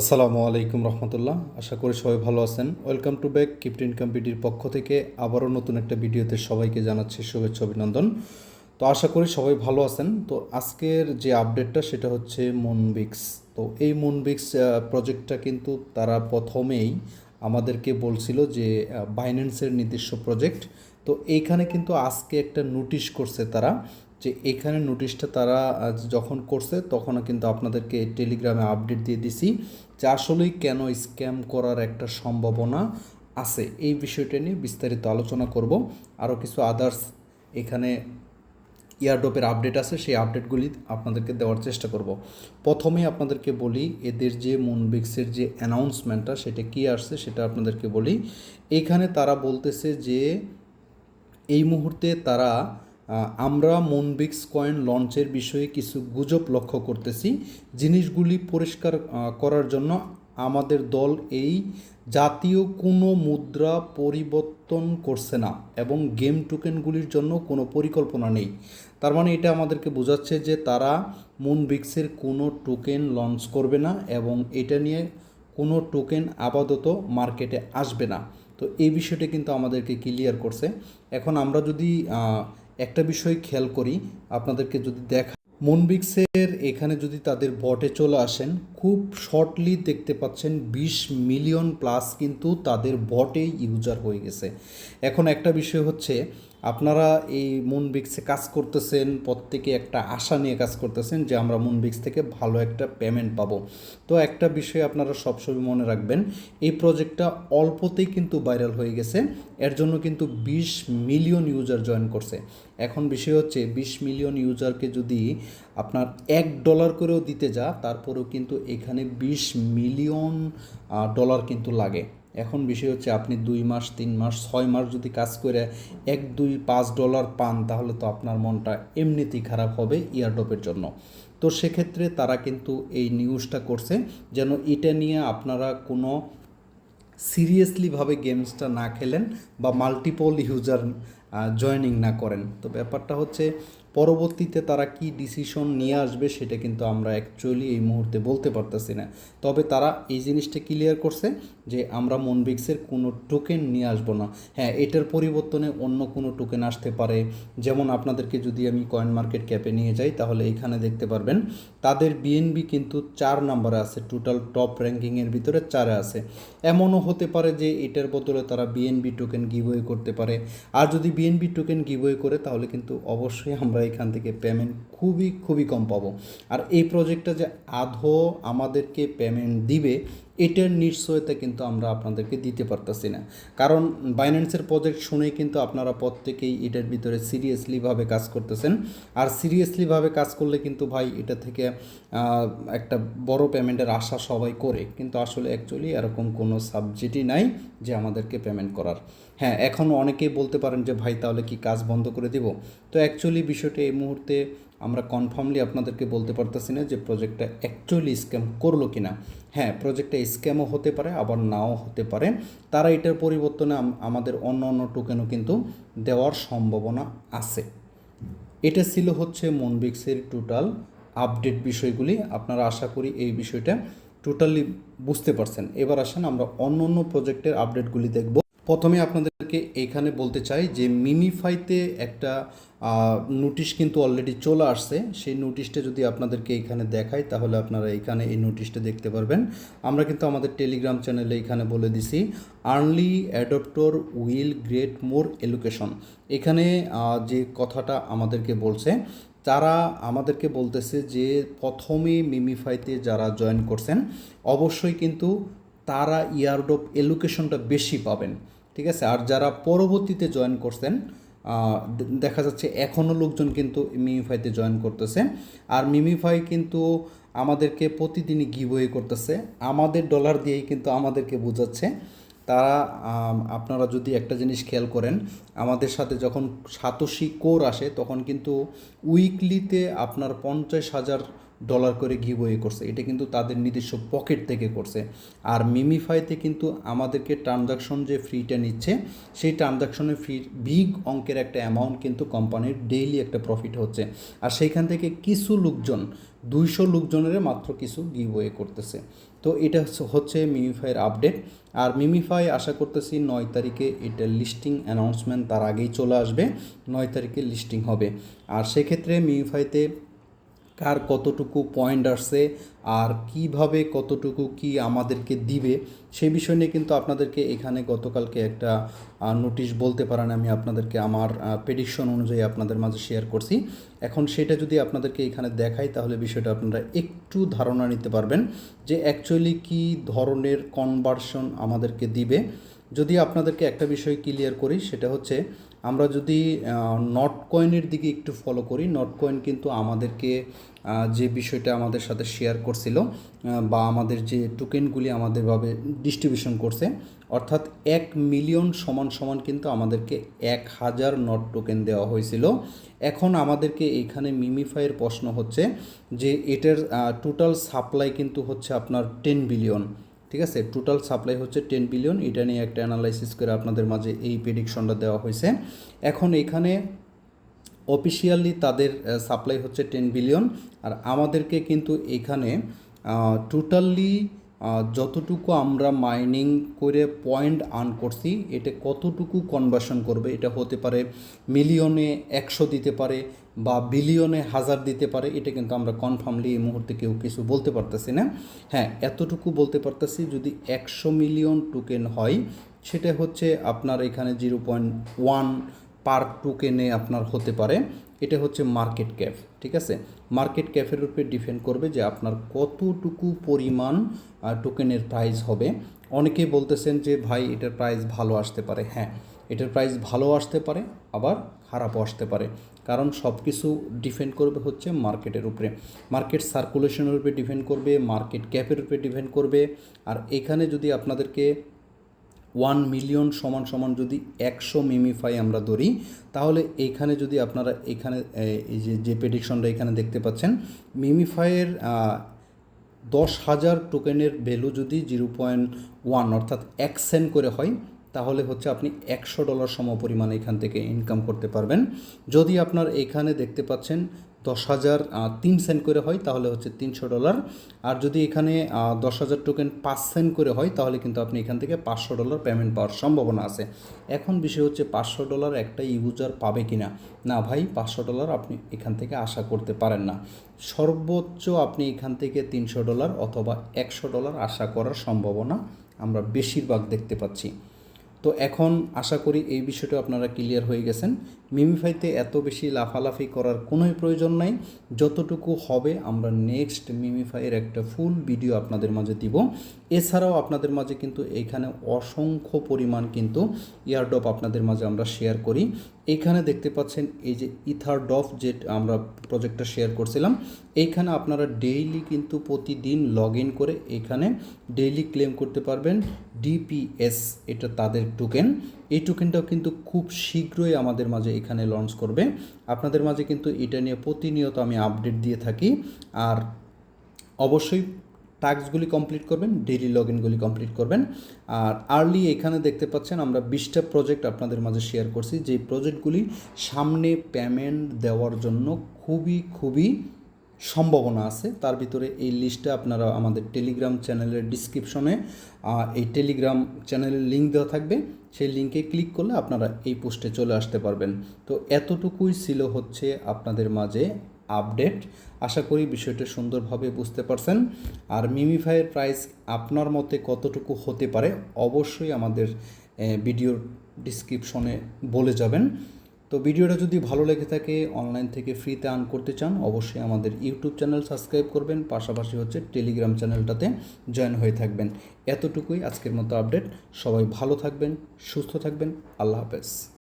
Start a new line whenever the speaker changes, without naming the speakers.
আসসালামু আলাইকুম রহমতুল্লাহ। আশা করি সবাই ভালো আছেন। Welcome to back crypto income পিটির পক্ষ থেকে আবারও নতুন একটা ভিডিওতে সবাইকে জানাচ্ছি শুভেচ্ছা, অভিনন্দন। তো আশা করি সবাই ভালো আছেন। তো আজকের যে আপডেটটা সেটা হচ্ছে মুনবিক্স তো এই মুনবিক্স প্রজেক্টটা কিন্তু তারা প্রথমেই আমাদেরকে বলছিল যে বাইন্যান্সের নিজস্ব প্রজেক্ট তো এইখানে কিন্তু আজকে একটা নোটিশ করছে তারা যে এখানে নোটিশটা তারা যখন করছে তখনও কিন্তু আপনাদেরকে টেলিগ্রামে আপডেট দিয়ে দিছি যে আসলেই কেন স্ক্যাম করার একটা সম্ভাবনা আছে। এই বিষয়টা নিয়ে বিস্তারিত আলোচনা করব। আরও কিছু আদার্স এখানে ইয়ারড্রপের আপডেট আছে, সেই আপডেটগুলি আপনাদেরকে দেওয়ার চেষ্টা করব। প্রথমেই আপনাদেরকে বলি, এদের যে মুনবিক্সের যে অ্যানাউন্সমেন্টটা সেটা কী আসছে সেটা আপনাদেরকে বলি। এখানে তারা বলতেছে যে, এই মুহূর্তে তারা আমরা মনবিক্স কয়েন লঞ্চের বিষয়ে কিছু গুজব লক্ষ্য করতেছি। জিনিসগুলি পরিষ্কার করার জন্য আমাদের দল এই জাতীয় কোনো মুদ্রা পরিবর্তন করছে না এবং গেম টোকেনগুলির জন্য কোনো পরিকল্পনা নেই। তার মানে এটা আমাদেরকে বোঝাচ্ছে যে তারা মুনবিক্সের কোনো টোকেন লঞ্চ করবে না এবং এটা নিয়ে কোনো টোকেন আপাতত মার্কেটে আসবে না। তো এই বিষয়টি কিন্তু আমাদেরকে ক্লিয়ার করছে। এখন আমরা যদি একটা বিষয় খেয়াল করি, আপনাদেরকে যদি দেখা মনবিক্সের এখানে যদি তাদের বটে চলে আসেন, খুব শর্টলি দেখতে পাচ্ছেন বিশ মিলিয়ন প্লাস কিন্তু তাদের বটে ইউজার হয়ে গেছে। এখন একটা বিষয় হচ্ছে আপনারা এই মুনবিক্সে কাজ করতেছেন, প্রত্যেকে একটা আশা নিয়ে কাজ করতেছেন যে আমরা মুনবিক্স থেকে ভালো একটা পেমেন্ট পাবো। তো একটা বিষয় আপনারা সবসময় মনে রাখবেন, এই প্রজেক্টটা অল্পতেই কিন্তু ভাইরাল হয়ে গেছে, এর জন্য কিন্তু বিশ মিলিয়ন ইউজার জয়েন করছে। এখন বিষয় হচ্ছে, বিশ মিলিয়ন ইউজারকে যদি আপনার এক ডলার করেও দিতে যা, তারপরেও কিন্তু এখানে বিশ মিলিয়ন ডলার কিন্তু লাগে। এখন বিষয় হচ্ছে আপনি দুই মাস, তিন মাস, ছয় মাস যদি কাজ করে এক, দুই, পাঁচ ডলার পান, তাহলে তো আপনার মনটা এমনিতেই খারাপ হবে ইয়ারডপের জন্য। তো সেক্ষেত্রে তারা কিন্তু এই নিউজটা করছে যেন এটা নিয়ে আপনারা কোনো সিরিয়াসলিভাবে গেমসটা না খেলেন বা মাল্টিপল ইউজার জয়েনিং না করেন। তো ব্যাপারটা হচ্ছে পরবর্তীতে তারা কি ডিসিশন নিয়ে আসবে সেটা কিন্তু আমরা অ্যাকচুয়ালি এই মুহূর্তে বলতে পারতেছি না। তবে তারা এই জিনিসটা ক্লিয়ার করছে যে আমরা মনবিক্সের কোনো টোকেন নিয়ে আসব না। হ্যাঁ এটার পরিবর্তনে অন্য কোনো টোকেন আসতে পারে। যেমন আপনাদেরকে যদি আমি কয়েন মার্কেট ক্যাপে নিয়ে যাই, তাহলে এখানে দেখতে পারবেন তাদের বিএনবি কিন্তু চার নাম্বারে আছে। টোটাল টপ র্যাঙ্কিংয়ের ভিতরে চারে আছে। এমনও হতে পারে যে এটার বদলে তারা বিএনবি টোকেন গিভওয়ে করতে পারে। আর যদি বিএনবি টোকেন গিভওয়ে করে, তাহলে কিন্তু অবশ্যই আমরা এখান থেকে পেমেন্ট খুবই খুবই কম পাবো। আর এই প্রজেক্টটা যে আধো আমাদেরকে পেমেন্ট দিবে, এটার নিশ্চয়তা কিন্তু আমরা আপনাদেরকে দিতে পারতেছি না। কারণ বাইন্যান্সের প্রজেক্ট শুনেই কিন্তু আপনারা প্রত্যেকেই এটার ভিতরে সিরিয়াসলিভাবে কাজ করতেছেন। আর সিরিয়াসলিভাবে কাজ করলে কিন্তু ভাই এটা থেকে একটা বড় পেমেন্টের আশা সবাই করে। কিন্তু আসলে অ্যাকচুয়ালি এরকম কোনো সাবজেক্টই নাই যে আমাদেরকে পেমেন্ট করার। হ্যাঁ এখন অনেকেই বলতে পারেন যে, ভাই, তাহলে কি কাজ বন্ধ করে দিব? তো অ্যাকচুয়ালি বিষয়টা এই মুহূর্তে আমরা কনফার্মলি আপনাদেরকে বলতে পারতেছি না যে প্রজেক্টটা অ্যাকচুয়ালি স্ক্যাম করল কি না হ্যাঁ প্রজেক্টটা স্ক্যামও হতে পারে, আবার নাও হতে পারে। তারা এটার পরিবর্তনে আমাদের অন্য অন্য টোকেনও কিন্তু দেওয়ার সম্ভাবনা আছে। এটা ছিল হচ্ছে মনবিক্সের টোটাল আপডেট বিষয়গুলি। আপনারা আশা করি এই বিষয়টা টোটালি বুঝতে পারছেন। এবার আসেন আমরা অন্য অন্য প্রজেক্টের আপডেটগুলি দেখব। প্রথমে আপনাদেরকে এখানে বলতে চাই যে মিমিফাইতে একটা নোটিশ কিন্তু অলরেডি চলে আসছে। সেই নোটিশটা যদি আপনাদেরকে এখানে দেখাই, তাহলে আপনারা এখানে এই নোটিশটা দেখতে পারবেন। আমরা কিন্তু আমাদের টেলিগ্রাম চ্যানেলে এখানে বলে দিছি early adopter will great more allocation এখানে যে কথাটা আমাদেরকে বলছে, তারা আমাদেরকে বলতেছে যে প্রথমে মিমিফাইতে যারা জয়েন করছেন, অবশ্যই কিন্তু তারা ইয়ারডপ এলুকেশনটা বেশি পাবেন। ঠিক আছে? আর যারা পরবর্তীতে জয়েন করছেন দেখা যাচ্ছে এখনও লোকজন কিন্তু মিমিফাইতে জয়েন করতেছে। আর মিমিফাই কিন্তু আমাদেরকে প্রতিদিনই গিভওয়ে করতেছে। আমাদের ডলার দিয়েই কিন্তু আমাদেরকে বোঝাচ্ছে। তারা আপনারা যদি একটা জিনিস খেয়াল করেন, আমাদের সাথে যখন সাতোশি কোর আসে, তখন কিন্তু উইকলিতে আপনার পঞ্চাশ হাজার ডলার করে গিভওয়ে করছে। এটা কিন্তু তাদের নিজস্ব পকেট থেকে করছে। আর মিমিফাইতে কিন্তু আমাদেরকে ট্রানজাকশন যে ফ্রিটা নিচ্ছে, সেই ট্রানজাকশনের ফ্রি বিগ অঙ্কের একটা অ্যামাউন্ট কিন্তু কোম্পানির ডেইলি একটা প্রফিট হচ্ছে। আর সেইখান থেকে কিছু লোকজন, দুইশো লোকজনের মাত্র কিছু গিভওয়ে করতেছে। তো এটা হচ্ছে মিমিফাইয়ের আপডেট আর মিমিফাই আশা করতেছি নয় তারিখে এটা লিস্টিং অ্যানাউন্সমেন্ট তার আগেই চলে আসবে, নয় তারিখে লিস্টিং হবে। আর সেক্ষেত্রে মিমিফাইতে কার কতটুকু পয়েন্ট আসছে আর কীভাবে কতটুকু কি আমাদেরকে দিবে সেই বিষয় নিয়ে কিন্তু আপনাদেরকে এখানে গতকালকে একটা নোটিশ বলতে পারেন আমি আপনাদেরকে আমার প্রেডিকশন অনুযায়ী আপনাদের মাঝে শেয়ার করছি। এখন সেটা যদি আপনাদেরকে এখানে দেখাই তাহলে বিষয়টা আপনারা একটু ধারণা নিতে পারবেন যে অ্যাকচুয়ালি কী ধরনের কনভার্সন আমাদেরকে দিবে। যদি আপনাদেরকে একটা বিষয় ক্লিয়ার করি, সেটা হচ্ছে আমরা যদি নট কয়েনের দিকে একটু ফলো করি নট কয়েন কিন্তু আমাদেরকে যে বিষয়টা আমাদের সাথে শেয়ার করছিল বা আমাদের যে টোকেনগুলি আমাদেরভাবে ডিস্ট্রিবিউশন করছে, অর্থাৎ এক মিলিয়ন সমান সমান কিন্তু আমাদেরকে এক হাজার নট টোকেন দেওয়া হয়েছিল। এখন আমাদেরকে এখানে মিমিফাইয়ের প্রশ্ন হচ্ছে যে এটার টোটাল সাপ্লাই কিন্তু হচ্ছে আপনার টেন বিলিয়ন ঠিক আছে? টোটাল সাপ্লাই হচ্ছে টেন বিলিয়ন এটা নিয়ে একটা অ্যানালাইসিস করে আপনাদের মাঝে এই প্রেডিকশনটা দেওয়া হয়েছে। এখন এখানে অফিসিয়ালি তাদের সাপ্লাই হচ্ছে টেন বিলিয়ন আর আমাদেরকে কিন্তু এখানে টোটালি যতটুকু আমরা মাইনিং করে পয়েন্ট আর্ন করছি এটা কতটুকু কনভার্সন করবে এটা হতে পারে মিলিয়নে একশো দিতে পারে বা বিলিয়নে হাজার দিতে পারে, এটা কিন্তু আমরা কনফার্মলি এই মুহূর্তে কেউ কিছু বলতে পারতেছি না। হ্যাঁ এতটুকু বলতে পারতেছি যদি একশো মিলিয়ন টোকেন হয়, সেটা হচ্ছে আপনার এখানে জিরো পয়েন্ট ওয়ান পার টোকেনে আপনার হতে পারে। এটা হচ্ছে মার্কেট ক্যাপ ঠিক আছে? মার্কেট ক্যাপের উপরে ডিপেন্ড করবে যে আপনার কতটুকু পরিমাণ টোকেনের প্রাইস হবে। অনেকেই বলতেছেন যে, ভাই, এটার প্রাইস ভালো আসতে পারে। হ্যাঁ এটার প্রাইস ভালো আসতে পারে, আবার খারাপও আসতে পারে। কারণ সব কিছু ডিপেন্ড করবে হচ্ছে মার্কেটের উপরে। মার্কেট সার্কুলেশনের উপরে ডিপেন্ড করবে, মার্কেট ক্যাপের উপরে ডিপেন্ড করবে। আর এখানে যদি আপনাদেরকে ওয়ান মিলিয়ন সমান সমান যদি একশো মিমিফাই আমরা ধরি, তাহলে এখানে যদি আপনারা এখানে এই যে যে প্রেডিকশনটা এখানে দেখতে পাচ্ছেন, মিমিফাইয়ের দশ হাজার টোকেনের ভ্যালু যদি জিরো পয়েন্ট ওয়ান অর্থাৎ এক সেন্ট করে হয় তাহলে হচ্ছে আপনি একশো ডলার সম পরিমাণ এখান থেকে ইনকাম করতে পারবেন। যদি আপনার এখানে দেখতে পাচ্ছেন দশ হাজার তিন সেন্ট করে হয়, তাহলে হচ্ছে তিনশো ডলার। আর যদি এখানে দশ হাজার টোকেন পাঁচ সেন্ট করে হয়, তাহলে কিন্তু আপনি এখান থেকে পাঁচশো ডলার পেমেন্ট পাওয়ার সম্ভাবনা আছে। এখন বিষয় হচ্ছে পাঁচশো ডলার একটা ইউজার পাবে কি না না ভাই, পাঁচশো ডলার আপনি এখান থেকে আশা করতে পারেন না। সর্বোচ্চ আপনি এখান থেকে তিনশো ডলার অথবা একশো ডলার আশা করার সম্ভাবনা আমরা বেশিরভাগ দেখতে পাচ্ছি। তো এখন আশা করি এই বিষয়টা আপনারা ক্লিয়ার হয়ে গেছেন। মিমিফাইতে এত বেশি লাফালাফি করার কোনোই প্রয়োজন নাই। যতটুকু হবে আমরা নেক্সট মিমিফাইয়ের একটা ফুল ভিডিও আপনাদের মাঝে দিব। এছাড়াও আপনাদের মাঝে কিন্তু এইখানে অসংখ্য পরিমাণ কিন্তু ইয়ারডপ আপনাদের মাঝে আমরা শেয়ার করি। এইখানে দেখতে পাচ্ছেন এই যে ইথার ডফ যে আমরা প্রজেক্টটা শেয়ার করছিলাম, এইখানে আপনারা ডেইলি কিন্তু প্রতিদিন লগ ইন করে এখানে ডেইলি ক্লেম করতে পারবেন। ডিপিএস এটা তাদের টোকেন এই টোকেনটাও কিন্তু খুব শীঘ্রই আমাদের মাঝে এখানে লঞ্চ করবে। আপনাদের মাঝে কিন্তু এটা নিয়ে প্রতিনিয়ত আমি আপডেট দিয়ে থাকি। আর অবশ্যই টাস্কগুলি কমপ্লিট করবেন ডেইলি লগ ইনগুলি কমপ্লিট করবেন। আর আর্লি এখানে দেখতে পাচ্ছেন আমরা বিশটা প্রজেক্ট আপনাদের মাঝে শেয়ার করছি। যে প্রজেক্টগুলি সামনে পেমেন্ট দেওয়ার জন্য খুবই খুবই সম্ভাবনা আছে। তার ভিতরে এই লিস্টটা আপনারা আমাদের টেলিগ্রাম চ্যানেলের ডিসক্রিপশনে এই টেলিগ্রাম চ্যানেলের লিঙ্ক দেওয়া থাকবে। সেই লিঙ্কে ক্লিক করলে আপনারা এই পোস্টে চলে আসতে পারবেন। তো এতটুকুই ছিল হচ্ছে আপনাদের মাঝে আপডেট আশা করি বিষয়টা সুন্দরভাবে বুঝতে পারছেন। আর মিমিফাইয়ের প্রাইস আপনার মতে কতটুকু হতে পারে? অবশ্যই আমাদের ভিডিওর ডিসক্রিপশনে বলে যাবেন। তো ভিডিওটা যদি ভালো লেগে থাকে অনলাইন থেকে ফ্রিতে আর্ন করতে চান, অবশ্যই আমাদের ইউটিউব চ্যানেল সাবস্ক্রাইব করবেন, পাশাপাশি হচ্ছে টেলিগ্রাম চ্যানেলটাতে জয়েন হয়ে থাকবেন। এতটুকুই আজকের মতো আপডেট সবাই ভালো থাকবেন, সুস্থ থাকবেন। আল্লাহ হাফেজ।